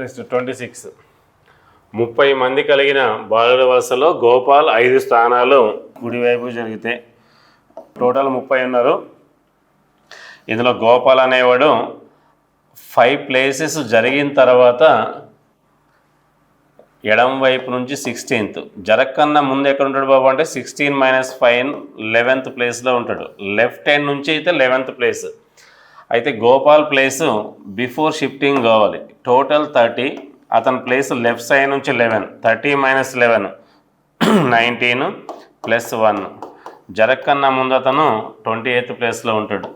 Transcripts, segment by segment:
Next twenty six. ముప్పై మంది కలిగిన బాలుల వలసలో గోపాల్ ఐదు స్థానాలు కుడివైపు జరిగితే టోటల్ ముప్పై ఉన్నారు. ఇందులో గోపాల్ అనేవాడు ఫైవ్ ప్లేసెస్ జరిగిన తర్వాత ఎడం వైపు నుంచి సిక్స్టీన్త్. జరక్కన్నా ముందు ఎక్కడ ఉంటాడు బాబు అంటే సిక్స్టీన్ మైనస్ ఫైవ్ లెవెన్త్ ప్లేస్లో ఉంటాడు. లెఫ్ట్ హ్యాండ్ నుంచి అయితే లెవెన్త్ ప్లేస్. అయితే గోపాల్ ప్లేస్ బిఫోర్ షిఫ్టింగ్ కావాలి. టోటల్ థర్టీ అతని ప్లేస్ లెఫ్ట్ సైడ్ నుంచి eleven. Thirty minus eleven nineteen plus one. జరక్కన్నా ముందు అతను ట్వంటీ ఎయిత్ ప్లేస్లో ఉంటాడు.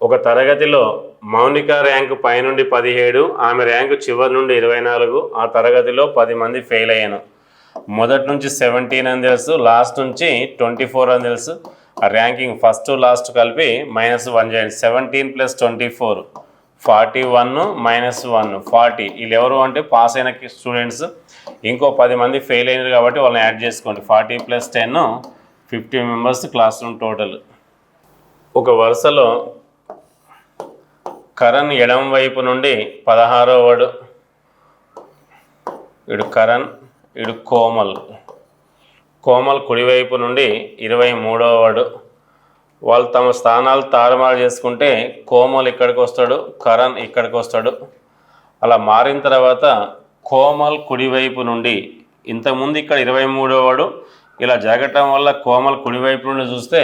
ఒక తరగతిలో మౌనిక ర్యాంకు పైనుండి పదిహేడు ఆమె ర్యాంకు చివరి నుండి ఇరవై నాలుగు ఆ తరగతిలో పది మంది ఫెయిల్ అయ్యాను. మొదటి నుంచి సెవెంటీన్ అని తెలుసు లాస్ట్ నుంచి ట్వంటీ ఫోర్ అని తెలుసు ర్యాంకింగ్ ఫస్ట్ లాస్ట్ కలిపి మైనస్ వన్ చేయండి. Seventeen plus twenty four forty one minus one forty. వీళ్ళు ఎవరు అంటే పాస్ అయిన స్టూడెంట్స్. ఇంకో పది మంది ఫెయిల్ అయినారు కాబట్టి వాళ్ళని యాడ్ చేసుకోండి. Forty plus ten fifty members class room total. ఒక వరుసలో కరణ్ ఎడం వైపు నుండి పదహారో వాడు ఇడు కరణ్ ఇడు కోమల్. కోమల్ కుడివైపు నుండి ఇరవై మూడో వాడు వాళ్ళు తమ స్థానాలు తారుమారు చేసుకుంటే కోమల్ ఇక్కడికి వస్తాడు కరణ్ ఇక్కడికి వస్తాడు. అలా మారిన తర్వాత కోమల్ కుడివైపు నుండి ఇంతకుముందు ఇక్కడ ఇరవై మూడో వాడు ఇలా జరగటం వల్ల కోమల్ కుడివైపు నుండి చూస్తే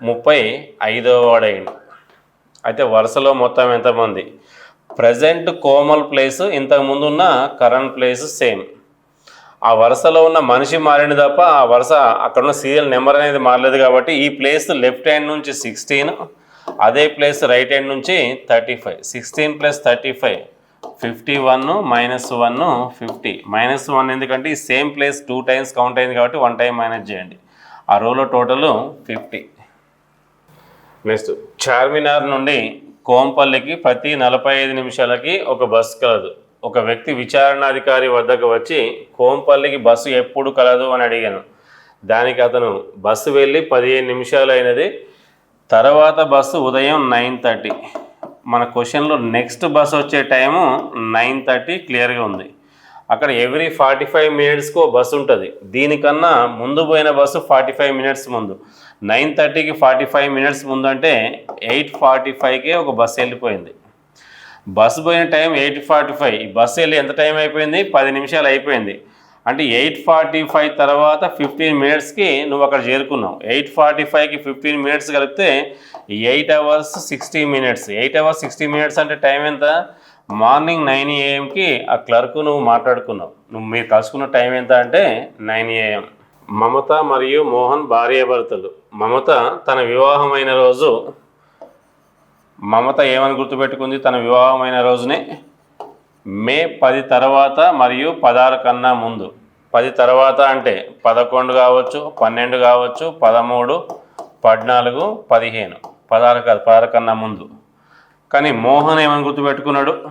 ముప్పై ఐదో వాడైంది అయితే వరుసలో మొత్తం ఎంతమంది? ప్రజెంట్ కోమల్ ప్లేస్ ఇంతకుముందు ఉన్న కరణ్ ప్లేస్ సేమ్. ఆ వరుసలో ఉన్న మనిషి మారింది తప్ప ఆ వరుస అక్కడ ఉన్న సీరియల్ నెంబర్ అనేది మారలేదు కాబట్టి ఈ ప్లేస్ లెఫ్ట్ హ్యాండ్ నుంచి సిక్స్టీన్ అదే ప్లేస్ రైట్ హ్యాండ్ నుంచి thirty five sixteen plus thirty five fifty one minus one fifty minus one ఎందుకంటే ఈ same place two times count అయింది కాబట్టి వన్ టైం మైనస్ చేయండి. ఆ రోలో టోటల్ ఫిఫ్టీ నెక్స్ట్ చార్మినార్ నుండి కోంపల్లికి ప్రతి నలభై ఐదు నిమిషాలకి ఒక బస్సు కలదు. ఒక వ్యక్తి విచారణాధికారి వద్దకు వచ్చి కోంపల్లికి బస్సు ఎప్పుడు కలదు? అని అడిగాను. దానికి అతను బస్సు వెళ్ళి పదిహేను నిమిషాలు అయినది. తర్వాత బస్సు ఉదయం నైన్ థర్టీ. మన క్వశ్చన్లో నెక్స్ట్ బస్సు వచ్చే టైము నైన్ థర్టీ క్లియర్గా ఉంది. అక్కడ ఎవ్రీ ఫార్టీ ఫైవ్ మినిట్స్కి ఒక బస్సు ఉంటుంది. దీనికన్నా ముందు పోయిన బస్సు ఫార్టీ ఫైవ్ మినిట్స్ ముందు. నైన్ థర్టీకి ఫార్టీ ఫైవ్ మినిట్స్ ముందు అంటే ఎయిట్ ఫార్టీ ఫైవ్కే ఒక బస్సు వెళ్ళిపోయింది. బస్సు పోయిన టైం ఎయిట్ ఫార్టీ ఫైవ్. ఈ బస్సు వెళ్ళి ఎంత టైం అయిపోయింది? పది నిమిషాలు అయిపోయింది. అంటే ఎయిట్ ఫార్టీ ఫైవ్ తర్వాత ఫిఫ్టీన్ మినిట్స్కి నువ్వు అక్కడ చేరుకున్నావు. ఎయిట్ ఫార్టీ ఫైవ్కి ఫిఫ్టీన్ మినిట్స్ కలిపితే eight hours sixty minutes. Eight hours sixty minutes అంటే టైం ఎంత? మార్నింగ్ నైన్ ఏఎంకి ఆ క్లర్క్ నువ్వు మాట్లాడుకున్నావు. నువ్వు మీరు కలుసుకున్న టైం ఎంత అంటే నైన్ ఏఎం. మమత మరియు మోహన్ భార్యాభర్తలు. మమత తన వివాహమైన రోజు మమత ఏమని గుర్తుపెట్టుకుంది? తన వివాహమైన రోజునే మే పది తర్వాత మరియు పదహారు కన్నా ముందు. పది తర్వాత అంటే పదకొండు కావచ్చు పన్నెండు కావచ్చు పదమూడు పద్నాలుగు పదిహేను. పదహారు కాదు పదహారు కన్నా ముందు. కానీ మోహన్ ఏమని గుర్తుపెట్టుకున్నాడు?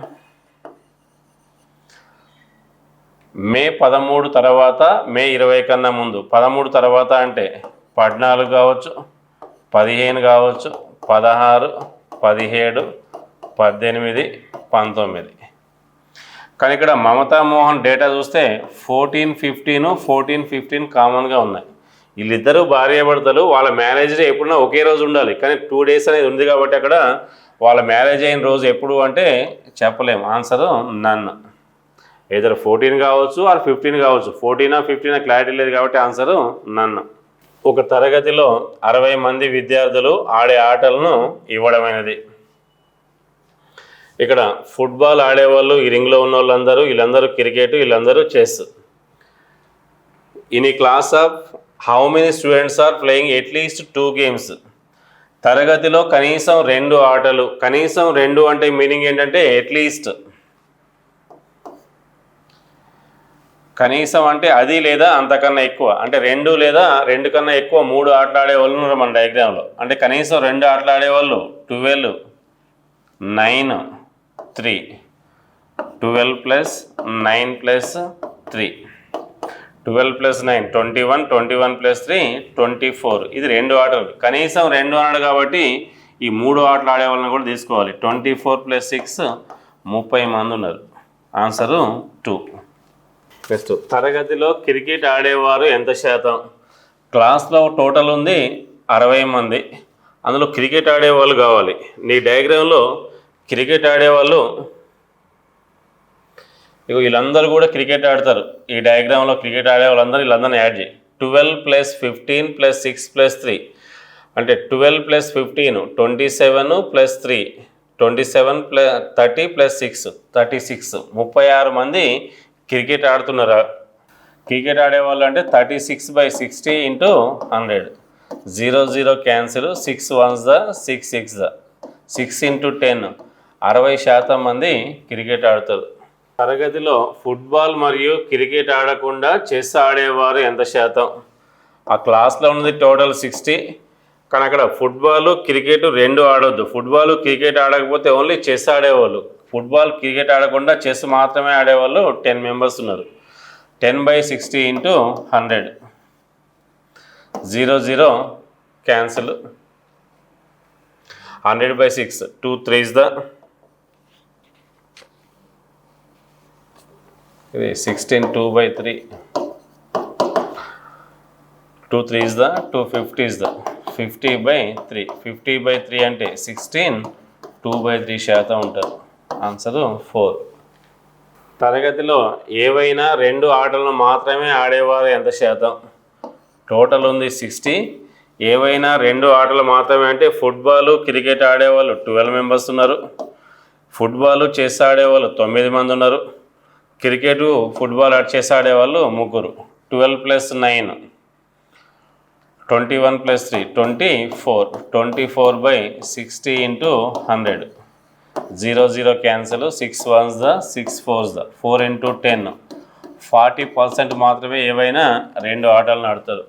మే పదమూడు తర్వాత మే ఇరవై కన్నా ముందు. పదమూడు తర్వాత అంటే పద్నాలుగు కావచ్చు పదిహేను కావచ్చు పదహారు పదిహేడు పద్దెనిమిది పంతొమ్మిది. కానీ ఇక్కడ మమతా మోహన్ డేటా చూస్తే ఫోర్టీన్ ఫిఫ్టీన్ ఫోర్టీన్ ఫిఫ్టీన్ కామన్గా ఉన్నాయి. వీళ్ళిద్దరూ భార్యాభర్తలు వాళ్ళ మ్యారేజ్ డే ఎప్పుడన్నా ఒకే రోజు ఉండాలి. కానీ టూ డేస్ అనేది ఉంది కాబట్టి అక్కడ వాళ్ళ మ్యారేజ్ అయిన రోజు ఎప్పుడు అంటే చెప్పలేము ఆన్సర్ నన్ను ఏదో ఫోర్టీన్ కావచ్చు ఆర్ ఫిఫ్టీన్ కావచ్చు. ఫోర్టీనా ఫిఫ్టీనా క్లారిటీ లేదు కాబట్టి ఆన్సరు నన్ను ఒక తరగతిలో అరవై మంది విద్యార్థులు ఆడే ఆటలను ఇవ్వడమైనది. ఇక్కడ ఫుట్బాల్ ఆడేవాళ్ళు ఈ రింగ్లో ఉన్న వాళ్ళందరూ వీళ్ళందరూ క్రికెట్ వీళ్ళందరూ చెస్. ఇన్ ఈ class of how many students are playing at least two games. తరగతిలో కనీసం రెండు ఆటలు కనీసం రెండు అంటే మీనింగ్ ఏంటంటే ఎట్లీస్ట్ కనీసం అంటే అది లేదా అంతకన్నా ఎక్కువ. అంటే రెండు లేదా రెండు కన్నా ఎక్కువ మూడు ఆటలాడే వాళ్ళు ఉన్నారు మన డయాగ్రామ్లో అంటే కనీసం రెండు ఆటలు ఆడేవాళ్ళు twelve nine three twelve plus nine plus three twelve plus nine twenty one twenty one plus three twenty four ఇది రెండు ఆటలు. కనీసం రెండు అన్నాడు కాబట్టి ఈ మూడు ఆటలు ఆడే వాళ్ళని కూడా తీసుకోవాలి. ట్వంటీ ఫోర్ ప్లస్ సిక్స్ ముప్పై మంది ఉన్నారు. ఆన్సరు టూ నెక్స్ట్ తరగతిలో క్రికెట్ ఆడేవారు ఎంత శాతం? క్లాస్లో టోటల్ ఉంది అరవై మంది. అందులో క్రికెట్ ఆడేవాళ్ళు కావాలి. నీ డయాగ్రామ్లో క్రికెట్ ఆడేవాళ్ళు ఇక వీళ్ళందరూ కూడా క్రికెట్ ఆడతారు. ఈ డయాగ్రామ్లో క్రికెట్ ఆడే వాళ్ళందరూ వీళ్ళందరినీ యాడ్ చేయి. Twelve plus fifteen plus six plus three. అంటే twelve plus fifteen twenty seven plus three twenty seven plus thirty plus six thirty six. ముప్పై ఆరు మంది క్రికెట్ ఆడుతున్నారు? క్రికెట్ ఆడేవాళ్ళు అంటే thirty six by sixty into hundred. Zero zero cancel six ones the six six the. Six into ten అరవై శాతం మంది cricket ఆడతారు. తరగతిలో ఫుట్బాల్ మరియు క్రికెట్ ఆడకుండా చెస్ ఆడేవారు ఎంత శాతం? ఆ క్లాస్లో ఉన్నది టోటల్ సిక్స్టీ. కానీ అక్కడ ఫుట్బాల్ క్రికెట్ రెండు ఆడొద్దు. ఫుట్బాల్ క్రికెట్ ఆడకపోతే ఓన్లీ చెస్ ఆడేవాళ్ళు. ఫుట్బాల్ క్రికెట్ ఆడకుండా చెస్ మాత్రమే ఆడేవాళ్ళు టెన్ మెంబర్స్ ఉన్నారు. Ten by sixty into hundred. Zero zero cancel. Hundred by six two threes the. ఇది sixteen two by three. Two three is the two fifty is the. Fifty by three. Fifty by three అంటే sixteen two by three శాతం ఉంటారు. Answer four తరగతిలో ఏవైనా రెండు ఆటలను మాత్రమే ఆడేవారు ఎంత శాతం? టోటల్ ఉంది సిక్స్టీ ఏవైనా రెండు ఆటలు మాత్రమే అంటే ఫుట్బాల్ క్రికెట్ ఆడేవాళ్ళు ట్వెల్వ్ మెంబర్స్ ఉన్నారు. ఫుట్బాల్ చెస్ ఆడేవాళ్ళు తొమ్మిది మంది ఉన్నారు. క్రికెట్ ఫుట్బాల్ చెస్ ఆడేవాళ్ళు ముగ్గురు. Twelve plus nine twenty one plus three twenty four twenty four by sixty into hundred zero zero cancel six ones the six fours the. Four into ten. Forty percent మాత్రమే ఏవైనా రెండు ఆటలను ఆడతారు.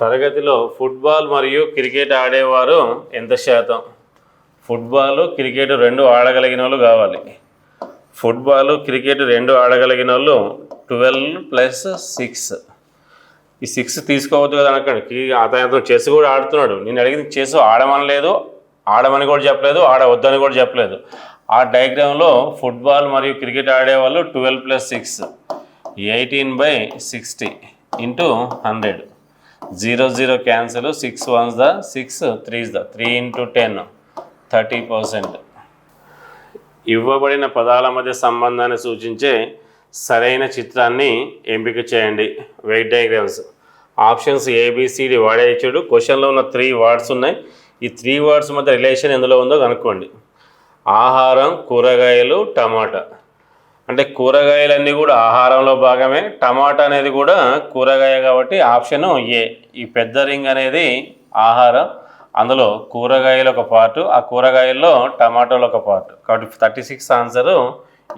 తరగతిలో football మరియు cricket ఆడేవారు ఎంత శాతం? ఫుట్బాల్ క్రికెట్ రెండు ఆడగలిగిన వాళ్ళు కావాలి. ఫుట్బాల్ క్రికెట్ రెండు ఆడగలిగిన వాళ్ళు ట్వెల్వ్ ప్లస్ సిక్స్. ఈ సిక్స్ తీసుకోవద్దు కదా అనకండి. అతను చెస్ కూడా ఆడుతున్నాడు. నేను అడిగింది చెస్ ఆడమని లేదు ఆడమని కూడా చెప్పలేదు ఆడవద్దని కూడా చెప్పలేదు. ఆ డయాగ్రామ్లో ఫుట్బాల్ మరియు క్రికెట్ ఆడేవాళ్ళు twelve plus six eighteen by sixty into hundred. Zero zero cancel six ones the six threes the three into ten thirty percent. ఇవ్వబడిన పదాల మధ్య సంబంధాన్ని సూచించే సరైన చిత్రాన్ని ఎంపిక చేయండి. వెయిట్ డయాగ్రామ్స్ ఆప్షన్స్ ఏబిసిడి వాడే ఇచ్చాడు. క్వశ్చన్లో ఉన్న త్రీ వర్డ్స్ ఉన్నాయి. ఈ త్రీ వర్డ్స్ మధ్య రిలేషన్ ఎందులో ఉందో కనుక్కోండి. ఆహారం కూరగాయలు టమాటా. అంటే కూరగాయలన్నీ కూడా ఆహారంలో భాగమే. టమాటా అనేది కూడా కూరగాయ కాబట్టి ఆప్షను ఏ. ఈ పెద్ద రింగ్ అనేది ఆహారం అందులో కూరగాయలు ఒక పార్టు ఆ కూరగాయల్లో టమాటోలు ఒక పార్ట్ కాబట్టి thirty six answer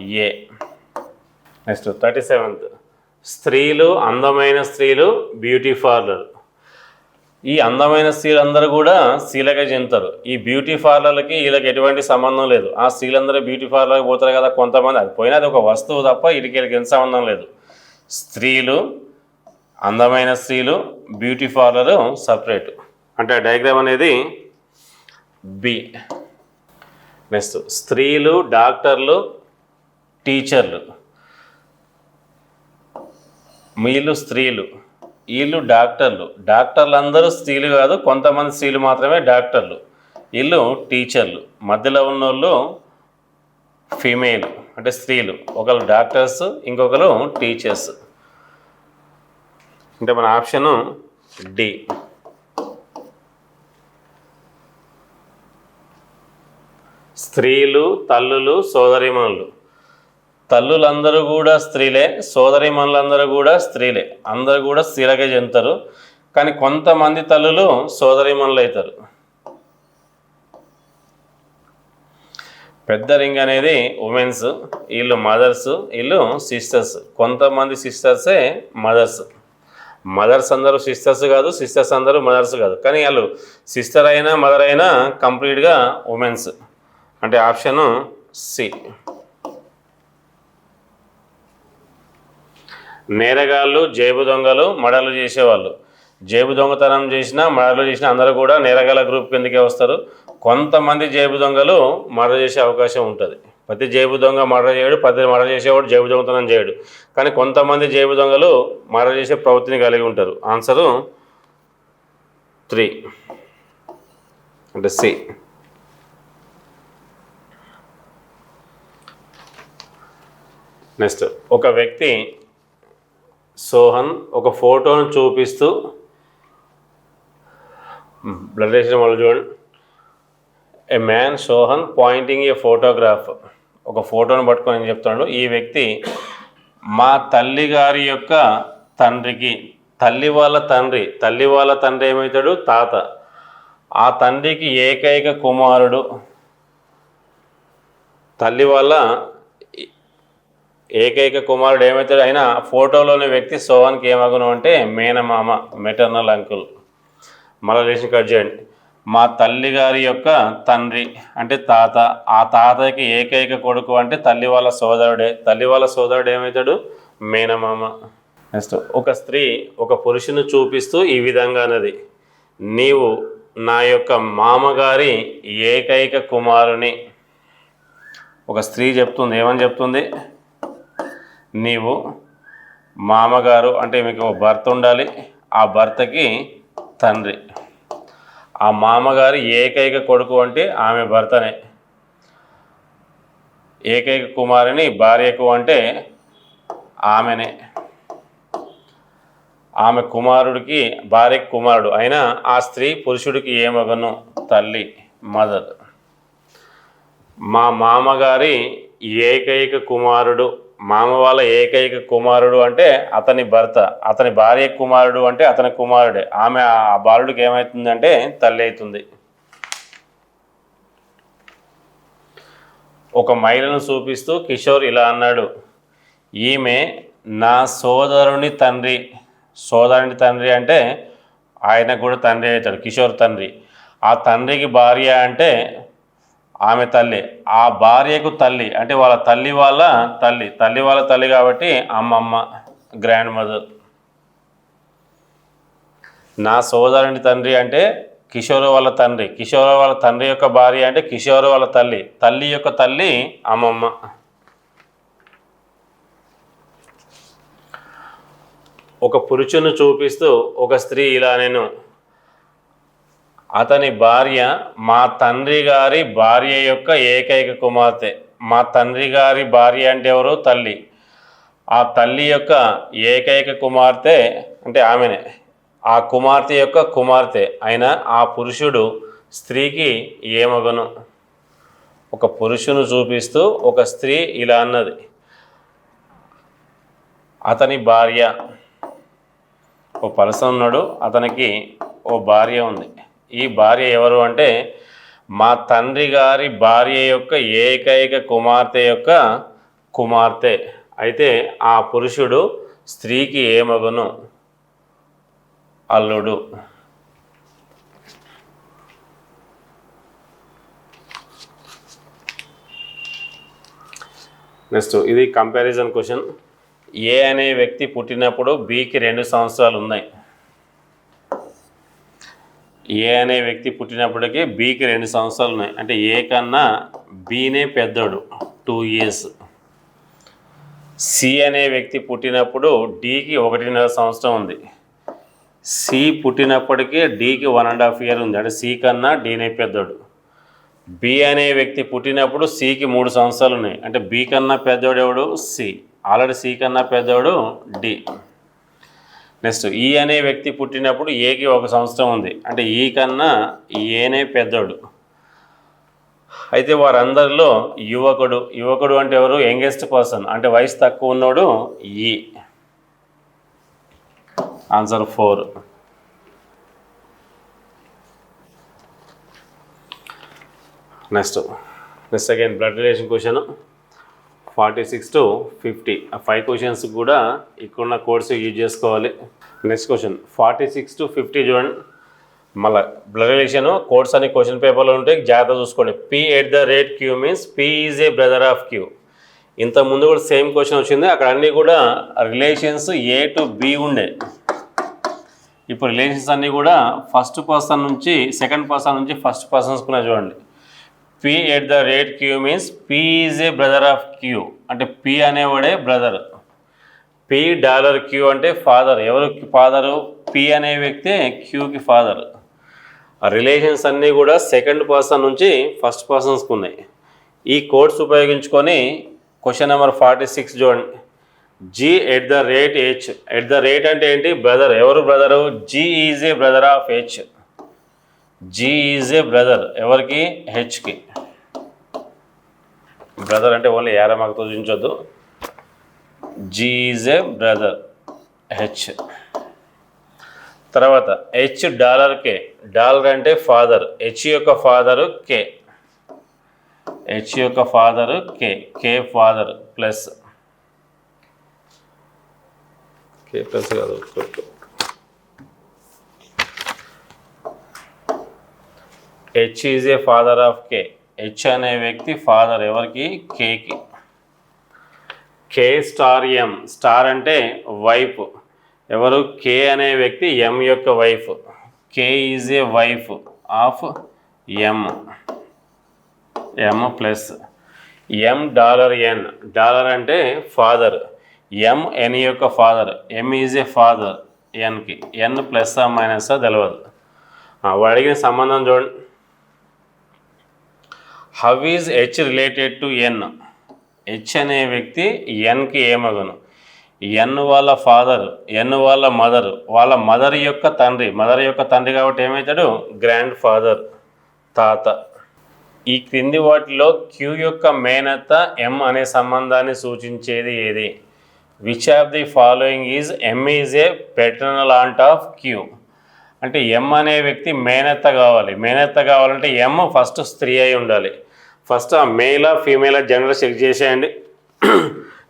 A. Next thirty seventh స్త్రీలు అందమైన స్త్రీలు బ్యూటీ పార్లర్ ఈ అందమైన స్త్రీలందరూ కూడా స్త్రీలకే చెందుతారు. ఈ బ్యూటీ పార్లర్లకి వీళ్ళకి ఎటువంటి సంబంధం లేదు. ఆ స్త్రీలందరూ బ్యూటీ పార్లర్కి పోతారు కదా కొంతమంది. అది పోయినా అది ఒక వస్తువు తప్ప వీటికి వీళ్ళకి ఎంత సంబంధం లేదు. స్త్రీలు అందమైన స్త్రీలు బ్యూటీ పార్లరు సపరేట్. అంటే ఆ డయాగ్రామ్ అనేది బి. నెక్స్ట్ స్త్రీలు డాక్టర్లు టీచర్లు. వీళ్ళు స్త్రీలు. వీళ్ళు డాక్టర్లు. డాక్టర్లు అందరూ స్త్రీలు కాదు కొంతమంది స్త్రీలు మాత్రమే డాక్టర్లు. వీళ్ళు టీచర్లు. మధ్యలో ఉన్నోళ్ళు ఫీమేల్ అంటే స్త్రీలు. ఒకరు డాక్టర్స్ ఇంకొకరు టీచర్స్. అంటే మన ఆప్షను డి. స్త్రీలు తల్లులు సోదరిమణులు. తల్లులందరూ కూడా స్త్రీలే సోదరిమణులందరూ కూడా స్త్రీలే. అందరూ కూడా స్త్రీలకే చెందుతారు కానీ కొంతమంది తల్లులు సోదరిమణులు అవుతారు. పెద్ద రింగ్ అనేది ఉమెన్స్ వీళ్ళు మదర్స్ వీళ్ళు సిస్టర్స్. కొంతమంది సిస్టర్సే మదర్స్. మదర్స్ అందరూ సిస్టర్స్ కాదు సిస్టర్స్ అందరూ మదర్స్ కాదు. కానీ వాళ్ళు సిస్టర్ అయినా మదర్ అయినా కంప్లీట్గా ఉమెన్స్. అంటే ఆప్షను సి. నేరగాళ్ళు జేబు దొంగలు మడలు చేసేవాళ్ళు. జేబు దొంగతనం చేసినా మడలు చేసినా అందరూ కూడా నేరగాళ్ళ గ్రూప్ కిందకే వస్తారు. కొంతమంది జేబు దొంగలు మర్డర్ చేసే అవకాశం ఉంటుంది. ప్రతి జేబు దొంగ మర్డర్ చేయడు ప్రతి మర్డర్ చేసేవాడు జేబు దొంగతనం చేయడు. కానీ కొంతమంది జేబు దొంగలు మర్డర్ చేసే ప్రవృత్తిని కలిగి ఉంటారు. ఆన్సరు త్రీ అంటే సి నెక్స్ట్ ఒక వ్యక్తి సోహన్ ఒక ఫోటోను చూపిస్తూ బ్లడ్ రిలేషన్ వాళ్ళు చూడండి. A man Sohan pointing a photograph ఒక ఫోటోను పట్టుకొని చెప్తున్నాడు? ఈ వ్యక్తి మా తల్లి గారి యొక్క తండ్రికి తల్లి వాళ్ళ తండ్రి తల్లి వాళ్ళ తండ్రి ఏమవుతాడు? తాత. ఆ తండ్రికి ఏకైక కుమారుడు తల్లి వాళ్ళ ఏకైక కుమారుడు ఏమవుతాడు అయినా ఫోటోలోని వ్యక్తి సోవానికి ఏమగును అంటే మేనమామ మెటర్నల్ అంకుల్ మళ్ళీ రిలేషన్ కట్ చేయండి. మా తల్లి గారి యొక్క తండ్రి అంటే తాత ఆ తాతకి ఏకైక కొడుకు అంటే తల్లి వాళ్ళ సోదరుడే. తల్లి వాళ్ళ సోదరుడు ఏమవుతాడు మేనమామ. నెక్స్ట్ ఒక స్త్రీ ఒక పురుషుని చూపిస్తూ ఈ విధంగా అన్నది. నీవు నా యొక్క మామగారి ఏకైక కుమారుని. ఒక స్త్రీ చెప్తుంది ఏమని చెప్తుంది? నీవు మామగారు అంటే మీకు ఒక భర్త ఉండాలి. ఆ భర్తకి తండ్రి. ఆ మామగారి ఏకైక కొడుకు అంటే ఆమె భర్తనే. ఏకైక కుమారుని భార్యకు అంటే ఆమెనే. ఆమె కుమారుడికి భార్య కుమారుడు అయినా ఆ స్త్రీ పురుషుడికి ఏమగను తల్లి మదర్. మా మామగారి ఏకైక కుమారుడు మామ వాళ్ళ ఏకైక కుమారుడు అంటే అతని భర్త అతని భార్య కుమారుడు అంటే అతని కుమారుడే. ఆమె ఆ బాలుడికి ఏమవుతుందంటే తల్లి అవుతుంది. ఒక మహిళను చూపిస్తూ కిషోర్ ఇలా అన్నాడు ఈమె నా సోదరుని తండ్రి. సోదరుని తండ్రి అంటే ఆయన కూడా తండ్రి అవుతాడు కిషోర్ తండ్రి. ఆ తండ్రికి భార్య అంటే ఆమె తల్లి ఆ భార్యకు తల్లి అంటే వాళ్ళ తల్లి వాళ్ళ తల్లి తల్లి వాళ్ళ తల్లి కాబట్టి అమ్మమ్మ గ్రాండ్ మదర్ నా సోదరుని తండ్రి అంటే కిషోర్ వాళ్ళ తండ్రి. కిషోర్ వాళ్ళ తండ్రి యొక్క భార్య అంటే కిషోర్ వాళ్ళ తల్లి. తల్లి యొక్క తల్లి అమ్మమ్మ. ఒక పురుషుని చూపిస్తూ ఒక స్త్రీ ఇలా నేను అతని భార్య మా తండ్రి గారి భార్య యొక్క ఏకైక కుమార్తె. మా తండ్రి గారి భార్య అంటే ఎవరు? తల్లి. ఆ తల్లి యొక్క ఏకైక కుమార్తె అంటే ఆమెనే. ఆ కుమార్తె యొక్క కుమార్తె అయిన ఆ పురుషుడు స్త్రీకి ఏమగను? ఒక పురుషుని చూపిస్తూ ఒక స్త్రీ ఇలా అన్నది. అతని భార్య. ఓ పలస ఉన్నాడు అతనికి ఓ భార్య ఉంది. ఈ భార్య ఎవరు అంటే మా తండ్రి గారి భార్య యొక్క ఏకైక కుమార్తె యొక్క కుమార్తె. అయితే ఆ పురుషుడు స్త్రీకి ఏమగును? అల్లుడు. నెక్స్ట్ ఇది కంపారిజన్ క్వశ్చన్ ఏ అనే వ్యక్తి పుట్టినప్పుడు బికి రెండు సంవత్సరాలు ఉన్నాయి? ఏ అనే వ్యక్తి పుట్టినప్పటికీ బీకి రెండు సంవత్సరాలు ఉన్నాయి. అంటే ఏ కన్నా బీనే పెద్దోడు టూ ఇయర్స్. సి అనే వ్యక్తి పుట్టినప్పుడు డీకి ఒకటిన్నర సంవత్సరం ఉంది. సి పుట్టినప్పటికీ డీకి వన్ అండ్ హాఫ్ ఇయర్ ఉంది. అంటే సి కన్నా డీనే పెద్దోడు. బి అనే వ్యక్తి పుట్టినప్పుడు సికి మూడు సంవత్సరాలు ఉన్నాయి. అంటే బి కన్నా పెద్దోడు ఎవడు సి. ఆల్రెడీ సి కన్నా పెద్దోడు డి. నెక్స్ట్ ఈ అనే వ్యక్తి పుట్టినప్పుడు ఏకి ఒక సంవత్సరం ఉంది. అంటే ఈ కన్నా ఏనే పెద్దోడు. అయితే వారందరిలో యువకుడు యువకుడు అంటే ఎవరు? Youngest person. అంటే వయసు తక్కువ ఉన్నోడు ఈ. Answer four. Next. Next again blood relation question. Forty six to fifty. ఆ ఫైవ్ క్వశ్చన్స్ కూడా ఇక్కడున్న కోర్సు యూజ్ చేసుకోవాలి. Next question forty six to fifty చూడండి. మళ్ళీ బ్లడ్ రిలేషన్ కోర్స్ అని క్వశ్చన్ పేపర్లో ఉంటే జాగ్రత్త చూసుకోండి. P at the rate Q means P is a brother of Q ఇంత ముందు కూడా సేమ్ క్వశ్చన్ వచ్చింది. అక్కడ అన్నీ కూడా రిలేషన్స్ ఏ టు బి ఉండే. ఇప్పుడు రిలేషన్స్ అన్నీ కూడా ఫస్ట్ పర్సన్ నుంచి సెకండ్ పర్సన్ నుంచి ఫస్ట్ పర్సన్స్కున్నా చూడండి. P at the rate Q means P is a brother of Q అంటే పి అనేవాడే బ్రదర్ పి డాలర్ క్యూ అంటే ఫాదర్ ఎవరు ఫాదరు పి అనే వ్యక్తే క్యూకి ఫాదర్ రిలేషన్స్ అన్నీ కూడా సెకండ్ పర్సన్ నుంచి ఫస్ట్ పర్సన్స్కి ఉన్నాయి. ఈ కోడ్స్ ఉపయోగించుకొని క్వశ్చన్ నెంబర్ ఫార్టీ సిక్స్ చూడండి. G at the rate H at the rate అంటే ఏంటి? బ్రదర్ ఎవరు brother G is a brother of H G is a brother ఎవరికి? హెచ్కి బ్రదర్ అంటే ఓన్లీ యారమాకతో చూపించొద్దు G is a brother H తర్వాత H dollar K. Dollar అంటే father H యొక్క ఫాదరు కే. హెచ్ యొక్క father K. K father plus K plus కాదు. H is a father of K H అనే వ్యక్తి ఫాదర్ ఎవరికి? కేకి కే. స్టార్ ఎం స్టార్ అంటే వైఫ్ ఎవరు? కే అనే వ్యక్తి ఎం యొక్క wife K is a wife of M M plus M dollar N dollar అంటే ఫాదర్ ఎం ఎన్ యొక్క father M is a father ఎన్కి N plus minus తెలియదు వాడు అడిగిన సంబంధం చూడండి. How is H related to N H అనే వ్యక్తి ఎన్కి ఏమగను ఎన్ వాళ్ళ ఫాదర్ ఎన్ వాళ్ళ మదర్ వాళ్ళ మదర్ యొక్క తండ్రి. మదర్ యొక్క తండ్రి కాబట్టి ఏమవుతాడు గ్రాండ్ ఫాదర్ తాత. ఈ క్రింది వాటిలో క్యూ యొక్క మేనత్త ఎం అనే సంబంధాన్ని సూచించేది ఏది? Which of the following is M is a paternal aunt of Q అంటే ఎం అనే వ్యక్తి మేనత్త కావాలి. మేనత్త కావాలంటే ఎం ఫస్ట్ స్త్రీ అయి ఉండాలి. ఫస్ట్ ఆ మేలా ఫీమేలా జెండర్ చెక్ చేసేయండి.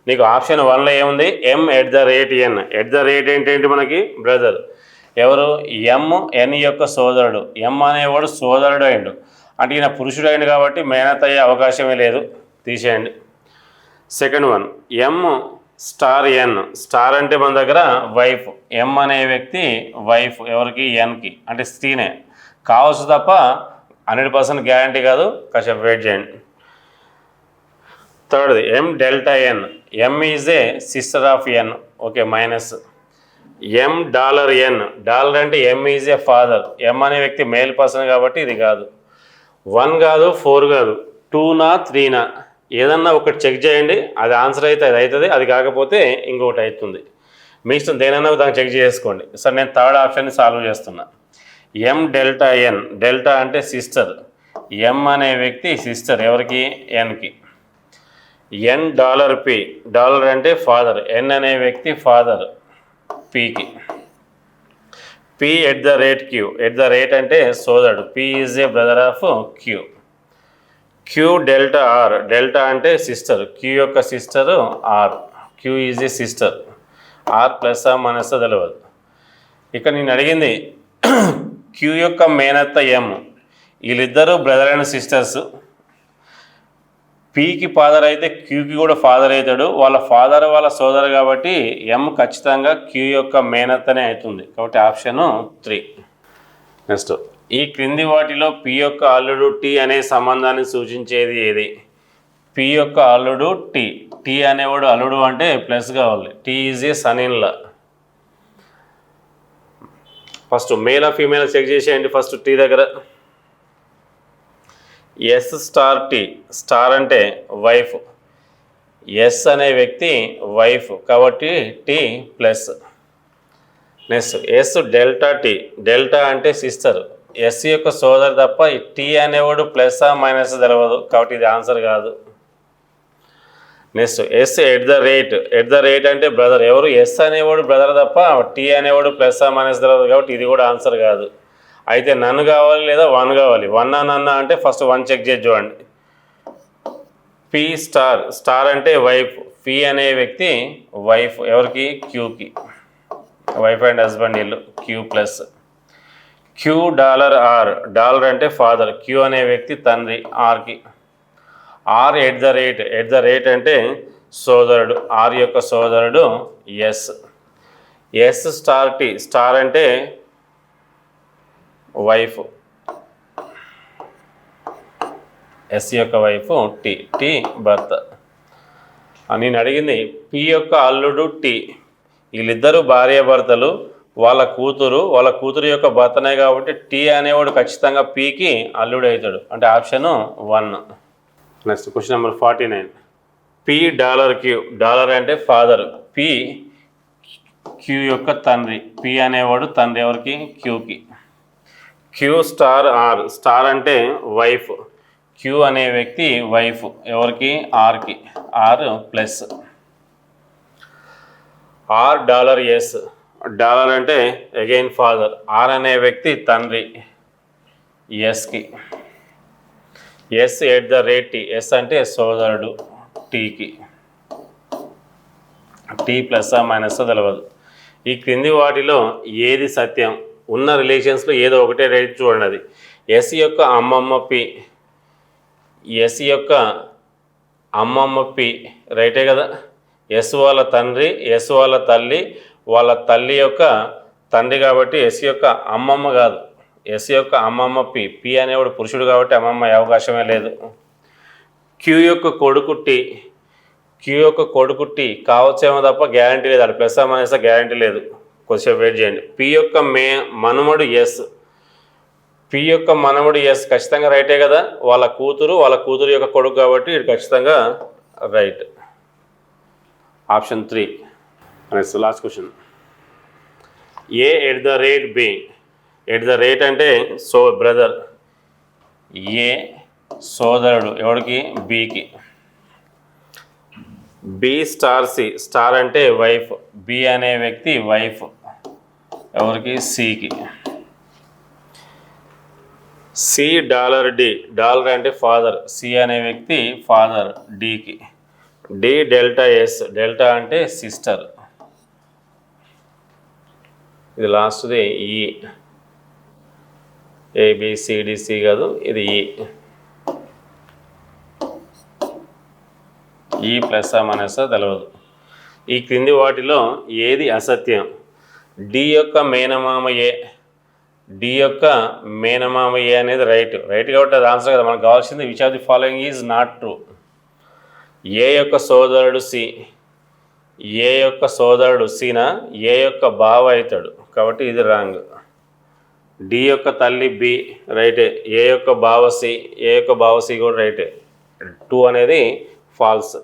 నీకు ఆప్షన్ వన్లో ఏముంది? M at the rate N at the rate ఏంటంటే మనకి? బ్రదర్ ఎవరు? ఎం ఎన్ యొక్క సోదరుడు. ఎం అనేవాడు సోదరుడు అయిండు. అంటే ఈయన పురుషుడు అయిండు కాబట్టి మేనత్ అయ్యే అవకాశమే లేదు. తీసేయండి. Second one M star N star అంటే మన దగ్గర వైఫ్ ఎం అనే వ్యక్తి వైఫ్ ఎవరికి? ఎన్కి అంటే స్త్రీనే. కావచ్చు తప్ప హండ్రెడ్ పర్సెంట్ గ్యారంటీ కాదు కాసేపు వెయిట్ చేయండి. థర్డ్ది M delta N M is a sister of N okay minus M dollar N dollar అంటే ఎం ఈజ్ ఏ ఫాదర్ ఎం అనే వ్యక్తి మేల్ పర్సన్ కాబట్టి ఇది కాదు. వన్ కాదు ఫోర్ కాదు. టూనా త్రీనా ఏదన్నా ఒకటి చెక్ చేయండి అది ఆన్సర్ అయితే అది అవుతుంది అది కాకపోతే ఇంకొకటి అవుతుంది. మీ ఇష్టం దేనన్నా దాన్ని చెక్ చేసుకోండి. సార్ నేను థర్డ్ ఆప్షన్ని సాల్వ్ చేస్తున్నా. ఎం డెల్టా ఎన్ డెల్టా అంటే సిస్టర్ ఎం అనే వ్యక్తి సిస్టర్ ఎవరికి? ఎన్కి ఎన్ డాలర్ పి డాలర్ అంటే ఫాదర్ ఎన్ అనే వ్యక్తి father పికి P at the rate Q at the rate అంటే సోదరుడు. P is a brother of Q Q delta R delta అంటే సిస్టర్ క్యూ యొక్క sister R Q is a sister R plus minus తెలియదు ఇక్కడ నేను అడిగింది క్యూ యొక్క మేనత్త ఎం వీళ్ళిద్దరూ బ్రదర్ అండ్ సిస్టర్స్ పీకి ఫాదర్ అయితే క్యూకి కూడా ఫాదర్ అవుతాడు. వాళ్ళ ఫాదర్ వాళ్ళ సోదరు కాబట్టి ఎం ఖచ్చితంగా క్యూ యొక్క మేనత్తనే అవుతుంది. కాబట్టి ఆప్షను త్రీ నెక్స్ట్ ఈ క్రింది వాటిలో పి యొక్క అల్లుడు టీ అనే సంబంధాన్ని సూచించేది ఏది? పి యొక్క అల్లుడు టీ టీ అనేవాడు అల్లుడు అంటే ప్లస్ కావాలి. T is a son in law first male female check చేసేయండి ఫస్ట్ టీ దగ్గర. S star T. స్టార్ అంటే వైఫ్. ఎస్ అనే వ్యక్తి వైఫ్. కాబట్టి T plus. Next S delta T. Delta అంటే సిస్టర్. ఎస్ యొక్క సోదరు తప్ప టీ అనేవాడు ప్లస్ మైనస్ తెలవదు. కాబట్టి ఇది ఆన్సర్ కాదు. Next S at the rate at the rate అంటే బ్రదర్ ఎవరు ఎస్ అనేవాడు బ్రదర్ తప్ప టీ అనేవాడు ప్లస్ మైనస్ తర్వాత కాబట్టి ఇది కూడా ఆన్సర్ కాదు. అయితే నన్ను కావాలి లేదా వన్ కావాలి? వన్ నన్ను అంటే ఫస్ట్ వన్ చెక్ చేసి చూడండి. పి స్టార్ స్టార్ అంటే వైఫ్ పి అనే వ్యక్తి వైఫ్ ఎవరికి? క్యూకి వైఫ్ అండ్ హస్బెండ్ ఇల్లు. Q plus Q dollar R dollar అంటే ఫాదర్ క్యూ అనే వ్యక్తి తండ్రి ఆర్కి R at the rate at the rate అంటే సోదరుడు ఆర్ యొక్క సోదరుడు S S star T star అంటే వైఫ్ ఎస్ యొక్క వైఫ్ టీ టీ భర్త నేను అడిగింది పి యొక్క అల్లుడు టీ వీళ్ళిద్దరూ భార్యాభర్తలు వాళ్ళ కూతురు వాళ్ళ కూతురు యొక్క భర్తనే కాబట్టి టీ అనేవాడు ఖచ్చితంగా పీకి అల్లుడు అవుతాడు అంటే option one next question number forty nine P dollar Q dollar అంటే ఫాదర్ పి క్యూ యొక్క తండ్రి. పి అనేవాడు తండ్రి ఎవరికి? క్యూకి క్యూ స్టార్ ఆర్ స్టార్ అంటే వైఫ్ క్యూ అనే వ్యక్తి వైఫ్ ఎవరికి? ఆర్కి R plus R dollar S dollar అంటే అగైన్ ఫాదర్ ఆర్ అనే వ్యక్తి తండ్రి. ఎస్కి S at the rate T S అంటే సోదరుడు టీకి టీ ప్లస్ మైనస్ తెలియదు ఈ క్రింది వాటిలో ఏది సత్యం? ఉన్న రిలేషన్స్లో ఏదో ఒకటే రేట్ చూడండి అది. ఎస్ యొక్క అమ్మమ్మ పి ఎస్ యొక్క అమ్మమ్మ పి రైటే కదా? ఎస్ వాళ్ళ తండ్రి ఎస్ వాళ్ళ తల్లి వాళ్ళ తల్లి యొక్క తండ్రి కాబట్టి ఎస్ యొక్క అమ్మమ్మ కాదు. ఎస్ యొక్క అమ్మమ్మ పి పి అనేవాడు పురుషుడు కాబట్టి అమ్మమ్మ అవకాశమే లేదు. క్యూ యొక్క కొడుకు టీ క్యూ యొక్క కొడుకు టీ కావచ్చేమో తప్ప గ్యారంటీ లేదు. అది ప్లస్ మైనస్ గ్యారంటీ లేదు. కొద్దిసేపు వెయిట్ చేయండి. పి యొక్క మే మనుమడు ఎస్. పి యొక్క మనముడు ఎస్ ఖచ్చితంగా రైటే కదా? వాళ్ళ కూతురు వాళ్ళ కూతురు యొక్క కొడుకు కాబట్టి ఇది ఖచ్చితంగా రైట్. Option three. అనేసి last question. A at the rate B? At the rate అంటే సో బ్రదర్ ఏ సోదరుడు ఎవరికి బికి. B star C. స్టార్ అంటే వైఫ్. బి అనే వ్యక్తి వైఫ్. ఎవరికి? సికి. C dollar D. డాలర్ అంటే ఫాదర్. సి అనే వ్యక్తి father డికి. D delta S. Delta అంటే సిస్టర్. ఇది లాస్ట్ది ఈ. ఏబిసిడిసి కాదు ఇది ఈ ఈ ప్లస్ మనస తెలవదు. ఈ క్రింది వాటిలో ఏది అసత్యం? డి యొక్క మేనమామ ఏ డి యొక్క మేనమామ ఏ అనేది రైట్ రైట్ కాబట్టి అది ఆన్సర్ కదా. మనకు కావాల్సింది which of the following is not true A యొక్క సోదరుడు సి ఏ యొక్క సోదరుడు సీనా ఏ యొక్క బావ అవుతాడు. కాబట్టి ఇది రాంగ్ డి యొక్క తల్లి బి రైటే. ఏ యొక్క భావసి ఏ యొక్క భావసి కూడా రైటే. టూ అనేది ఫాల్స్.